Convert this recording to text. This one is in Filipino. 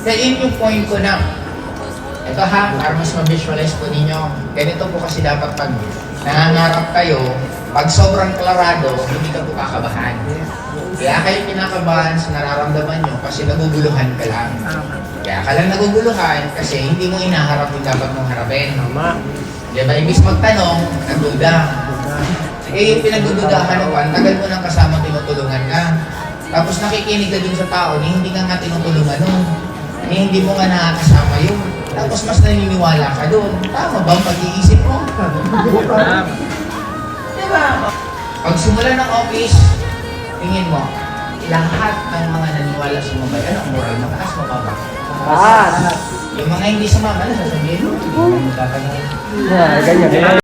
Yun yung point ko na, ito ha, para mas ma-visualize po ninyo, ganito po kasi dapat pag nangangarap kayo, pag sobrang klarado, hindi ka po kakabahan. Kaya kayo kinakabahan sa nararamdaman nyo kasi naguguluhan ka lang. Kaya ka lang naguguluhan kasi hindi mo inaharap yung dapat mong harapin. Di ba? Ibig magtanong, nagduda. Eh, yung pinagdududahan mo ang tagal mo nang kasama tinutulungan ka. Tapos nakikinig ka dun sa tao na hindi ka nga tinutulungan nun. Eh, hindi mo nga nakakasama yun. Tapos mas naniniwala ka dun. Tama ba ang pag-iisip mo? Tama. Di ba? Pag simula ng office, tingin mo, lahat ng mga naniwala sa mabay, ano ang moral? Mataas, mababa. Ah, Yung mga hindi sumama, ano sasabihin mo? Hindi mo tatanong. ganyan.